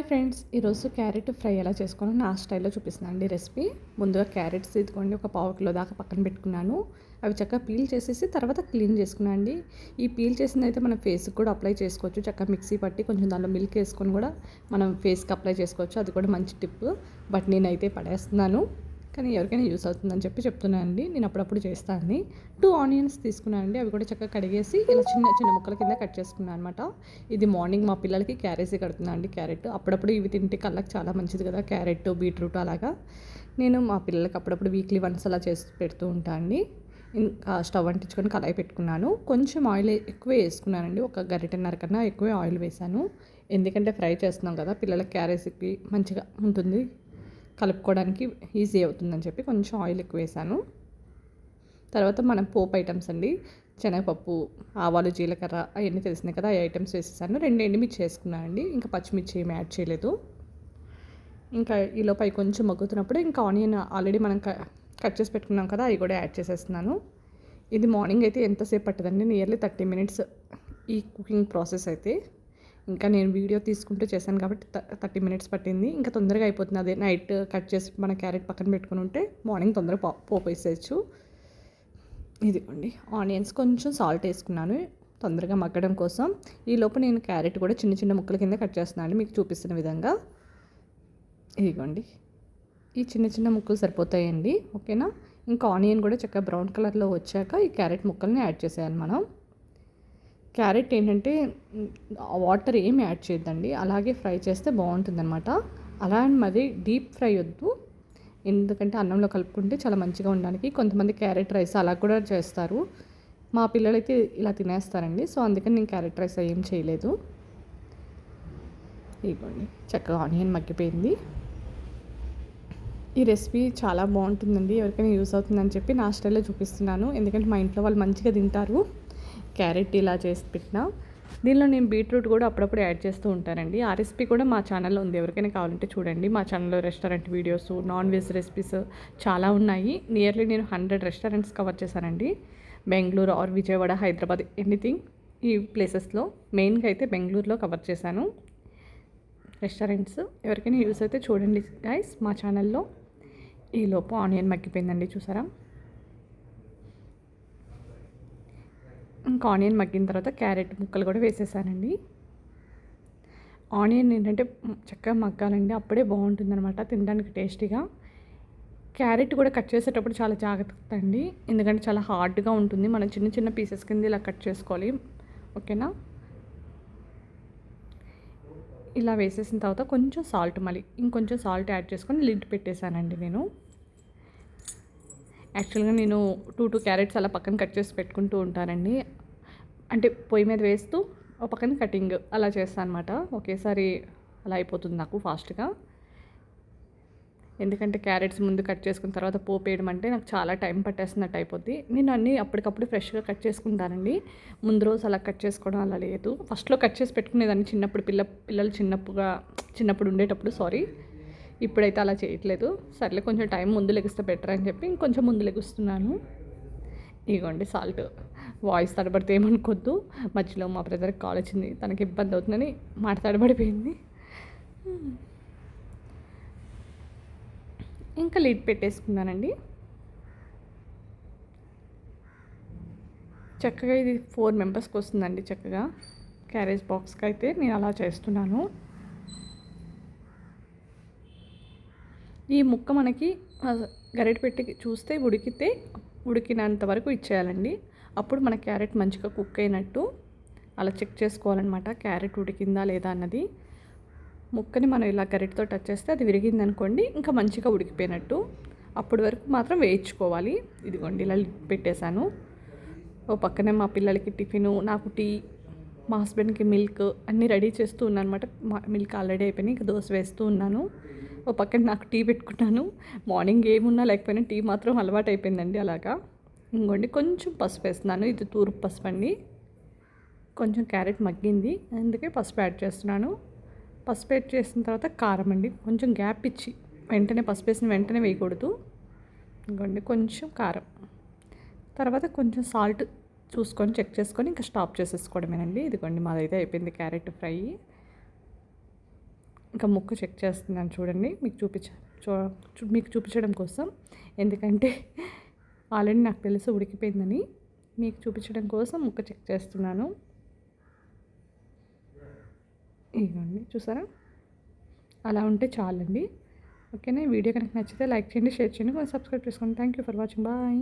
Hi friends ఈరోజు carrot fry ఎలా చేసుకోవాలో నా స్టైల్లో చూపిస్తున్నాను అండి రెసిపీ. ముందుగా క్యారెట్స్ తీసుకోండి ఒక పావు కిలో దాకా పక్కన పెట్టుకున్నాను. అవి చక్కగా పీల్ చేసేసి తర్వాత క్లీన్ చేసుకున్నాను అండి. ఈ పీల్ చేసింది అయితే మనం ఫేస్కి కూడా అప్లై చేసుకోవచ్చు. చక్కగా మిక్సీ పట్టి కొంచెం దానిలో మిల్క్ వేసుకొని కూడా మనం ఫేస్కి అప్లై చేసుకోవచ్చు. అది కూడా మంచి టిప్. బట్ నేనైతే పడేస్తున్నాను. కానీ ఎవరికైనా యూస్ అవుతుందని చెప్పి చెప్తున్నానండి నేను అప్పుడప్పుడు చేస్తాను టూ ఆనియన్స్ తీసుకున్నాను అండి. అవి కూడా చక్కగా కడిగేసి ఇలా చిన్న చిన్న ముక్కల కింద కట్ చేసుకున్నాను అనమాట. ఇది మార్నింగ్ మా పిల్లలకి క్యారెట్స్ కడుతున్నాను అండి క్యారెట్. అప్పుడప్పుడు ఇవి తింటే కళ్ళకి చాలా మంచిది కదా క్యారెట్ బీట్రూట్ అలాగా. నేను మా పిల్లలకి అప్పుడప్పుడు వీక్లీ వన్స్ అలా చేసి పెడుతూ ఉంటాను అండి. ఇంకా స్టవ్ అంటించుకొని కళాయి పెట్టుకున్నాను. కొంచెం ఆయిల్ ఎక్కువ వేసుకున్నానండి. ఒక గరిటన్నర కన్నా ఎక్కువే ఆయిల్ వేసాను ఎందుకంటే ఫ్రై చేస్తున్నాం కదా పిల్లలకి క్యారెట్స్కి మంచిగా ఉంటుంది. కలుపుకోవడానికి ఈజీ అవుతుందని చెప్పి కొంచెం ఆయిల్ ఎక్కువ వేసాను. తర్వాత మనం పోపు ఐటమ్స్ అండి శనగపప్పు ఆవాలు జీలకర్ర అవన్నీ తెలిసినాయి కదా ఆ ఐటమ్స్ వేసేసాను. రెండు ఎండుమిర్చి వేసుకున్నాను అండి ఇంకా పచ్చిమిర్చి ఏమి యాడ్ చేయలేదు. ఇంకా ఈలోపు అవి కొంచెం మగ్గుతున్నప్పుడు ఇంకా ఆనియన్ ఆల్రెడీ మనం కట్ చేసి పెట్టుకున్నాం కదా అవి కూడా యాడ్ చేసేస్తున్నాను. ఇది మార్నింగ్ అయితే ఎంతసేపు పట్టదండి? నియర్లీ థర్టీ మినిట్స్ ఈ కుకింగ్ ప్రాసెస్ అయితే. ఇంకా నేను వీడియో తీసుకుంటూ చేశాను కాబట్టి థర్టీ మినిట్స్ పట్టింది. ఇంకా తొందరగా అయిపోతుంది. అదే నైట్ కట్ చేసి మన క్యారెట్ పక్కన పెట్టుకుని ఉంటే మార్నింగ్ తొందరగా పో పోపేసేయచ్చు. ఇదిగోండి. ఆనియన్స్ కొంచెం సాల్ట్ వేసుకున్నాను. తొందరగా మగ్గడం కోసం. ఈ లోపు నేను క్యారెట్ కూడా చిన్న చిన్న ముక్కల కింద కట్ చేస్తున్నాను మీకు చూపిస్తున్న విధంగా. ఇదిగోండి. ఈ చిన్న చిన్న ముక్కలు సరిపోతాయండి. ఓకేనా? ఇంకా ఆనియన్ కూడా చక్కగా బ్రౌన్ కలర్లో వచ్చాక ఈ క్యారెట్ ముక్కల్ని యాడ్ చేసేయాలి మనం. క్యారెట్ ఏంటంటే వాటర్ ఏం యాడ్ చేయొద్దండి. అలాగే ఫ్రై చేస్తే బాగుంటుందన్నమాట. అలా మరి డీప్ ఫ్రై వద్దు. ఎందుకంటే అన్నంలో కలుపుకుంటే చాలా మంచిగా ఉండడానికి. కొంతమంది క్యారెట్ రైస్ అలా కూడా చేస్తారు. మా పిల్లలైతే ఇలా తినేస్తారండి. సో అందుకని నేను క్యారెట్ రైస్ ఏం చేయలేదు. ఇదిగోండి చక్కగా ఆనియన్ మగ్గిపోయింది. ఈ రెసిపీ చాలా బాగుంటుందండి. ఎవరికైనా యూస్ అవుతుందని చెప్పి నా స్టైల్లో చూపిస్తున్నాను. ఎందుకంటే మా ఇంట్లో వాళ్ళు మంచిగా తింటారు. క్యారెట్ ఇలా చేసి పెట్టిన. దీనిలో నేను బీట్రూట్ కూడా అప్పుడప్పుడు యాడ్ చేస్తూ ఉంటానండి. ఆ రెసిపీ కూడా మా ఛానల్లో ఉంది. ఎవరికైనా కావాలంటే చూడండి. మా ఛానల్లో restaurant videos non veg recipes చాలా ఉన్నాయి. నియర్లీ నేను హండ్రెడ్ రెస్టారెంట్స్ కవర్ చేశానండి. బెంగళూరు ఆర్ విజయవాడ హైదరాబాద్ ఎనీథింగ్ ఈ ప్లేసెస్లో. మెయిన్గా అయితే బెంగళూరులో కవర్ చేశాను. రెస్టారెంట్స్ ఎవరికైనా యూస్ అయితే చూడండి గైస్ మా ఛానల్లో ఈలోపు ఆనియన్ మగ్గిపోయిందండి. చూసారా? ఇంకా ఆనియన్ మగ్గిన తర్వాత క్యారెట్ ముక్కలు కూడా వేసేసానండి. ఆనియన్ ఏంటంటే చక్కగా మగ్గాలండి అప్పుడే బాగుంటుంది అనమాట తినడానికి టేస్టీగా. క్యారెట్ కూడా కట్ చేసేటప్పుడు చాలా జాగ్రత్త అండి ఎందుకంటే చాలా హార్డ్గా ఉంటుంది మనం చిన్న చిన్న పీసెస్ కింద ఇలా కట్ చేసుకోవాలి ఓకేనా? ఇలా వేసేసిన తర్వాత కొంచెం సాల్ట్ మళ్ళీ ఇంకొంచెం సాల్ట్ యాడ్ చేసుకొని లిడ్ పెట్టేశానండి నేను. యాక్చువల్గా నేను టూ టూ క్యారెట్స్ అలా పక్కన కట్ చేసి పెట్టుకుంటూ ఉంటానండి అంటే పొయ్యి మీద వేస్తూ ఒక పక్కన కటింగ్ అలా చేస్తాను అనమాట ఒకేసారి అలా అయిపోతుంది నాకు ఫాస్ట్గా. ఎందుకంటే క్యారెట్స్ ముందు కట్ చేసుకున్న తర్వాత పోపు వేయడం అంటే నాకు చాలా టైం పట్టేస్తున్నట్టు అయిపోద్ది. నేను అన్నీ అప్పటికప్పుడు ఫ్రెష్గా కట్ చేసుకుంటానండి. ముందు రోజు అలా కట్ చేసుకోవడం అలా లేదు. ఫస్ట్లో కట్ చేసి పెట్టుకునేదాన్ని చిన్నప్పుడు పిల్ల పిల్లలు చిన్నప్పుగా చిన్నప్పుడు ఉండేటప్పుడు సారీ. ఇప్పుడైతే అలా చేయట్లేదు. సర్లే కొంచెం టైం ముందు లెగిస్తే బెటర్ అని చెప్పి ఇంకొంచెం ముందు లెగుస్తున్నాను. ఇగోండి సాల్ట్. వాయిస్ తడబడితే ఏమనుకోద్దు. మధ్యలో మా బ్రదర్కి కాల్ వచ్చింది. తనకి ఇబ్బంది అవుతుందని మాట తడబడిపోయింది. ఇంకా లీడ్ పెట్టేసుకున్నానండి. చక్కగా ఇది ఫోర్ మెంబర్స్కి వస్తుందండి చక్కగా. క్యారేజ్ బాక్స్కి అయితే నేను అలా చేస్తున్నాను. ఈ ముక్క మనకి గరిట పెట్టి చూస్తే ఉడికితే ఉడికినంత వరకు ఇచ్చేయాలండి. అప్పుడు మన క్యారెట్ మంచిగా కుక్ అయినట్టు అలా చెక్ చేసుకోవాలన్నమాట. క్యారెట్ ఉడికిందా లేదా అన్నది. ముక్కని మనం ఇలా గరిటతో టచ్ చేస్తే అది విరిగింది అనుకోండి ఇంకా మంచిగా ఉడికిపోయినట్టు. అప్పటి వరకు మాత్రం వేయించుకోవాలి. ఇదిగోండి ఇలా పెట్టేశాను. ఓ పక్కనే మా పిల్లలకి టిఫిను నాకు టీ మా హస్బెండ్కి మిల్క్ అన్నీ రెడీ చేస్తూ ఉన్నాను అనమాట మిల్క్ ఆల్రెడీ అయిపోయినాయి ఇంకా దోశ వేస్తూ ఉన్నాను. ఓ పక్కన నాకు టీ పెట్టుకున్నాను. మార్నింగ్ ఏమున్నా లేకపోయినా టీ మాత్రం అలవాటు అయిపోయిందండి అలాగా. ఇంకోండి కొంచెం పసుపు వేస్తున్నాను. ఇది తూర్పు పసుపు అండి. కొంచెం క్యారెట్ మగ్గింది. అందుకే పసుపు యాడ్ చేస్తున్నాను. పసుపు యాడ్ చేసిన తర్వాత కారం అండి. కొంచెం గ్యాప్ ఇచ్చి వెంటనే పసుపు వేసిన వెంటనే వేయకూడదు. ఇంకోండి కొంచెం కారం. తర్వాత కొంచెం సాల్ట్ చూసుకొని చెక్ చేసుకొని ఇంకా స్టాప్ చేసేసుకోవడమేనండి. ఇదిగోండి మాదైతే అయిపోయింది క్యారెట్ ఫ్రై. ఇంకా ముక్క చెక్ చేస్తున్నాను చూడండి. మీకు చూపించ చూ చూ- మీకు చూపించడం కోసం. ఎందుకంటే ఆల్రెడీ నాకు తెలుసు ఉడికిపోయిందని మీకు చూపించడం కోసం ముక్క చెక్ చేస్తున్నాను. ఇవ్వండి చూసారా? అలా ఉంటే చాలండి. ఓకేనా? వీడియో కనుక నచ్చితే లైక్ చేయండి షేర్ చేయండి కొంచెం సబ్స్క్రైబ్ చేసుకోండి. Thank you for watching bye